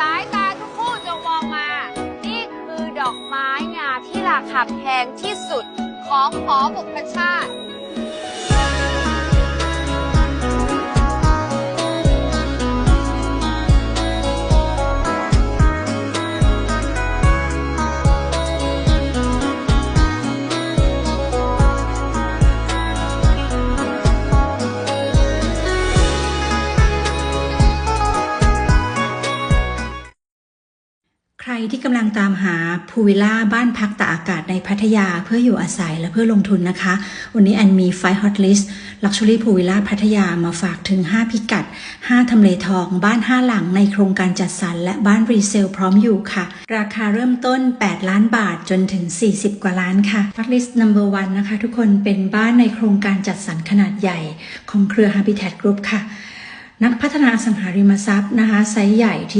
สายตาทุกคู่จะมองมา นี่คือดอกไม้งามที่ราคาแพงที่สุดของหอบุพชาติ ใครที่กำลังตามหาพูวิลล่าบ้านพักตากอากาศในพัทยาเพื่ออยู่อาศัยและเพื่อลงทุนนะคะ วันนี้แอนมีไฟฮอตลิสต์ลักชัวรี่พูวิลล่าพัทยามาฝากถึง 5 พิกัด 5 ทำเลทอง บ้าน 5 หลังในโครงการจัดสรรและบ้านรีเซลพร้อมอยู่ค่ะ ราคาเริ่มต้น 8 ล้านบาทจนถึง 40 กว่าล้านค่ะฮอตลิสต์ number one นะคะ ทุกคนเป็นบ้านในโครงการจัดสรรขนาดใหญ่ของเครือ Habitat Group ค่ะ นักพัฒนาสังหาริมทรัพย์นะคะไซส์ใหญ่ที่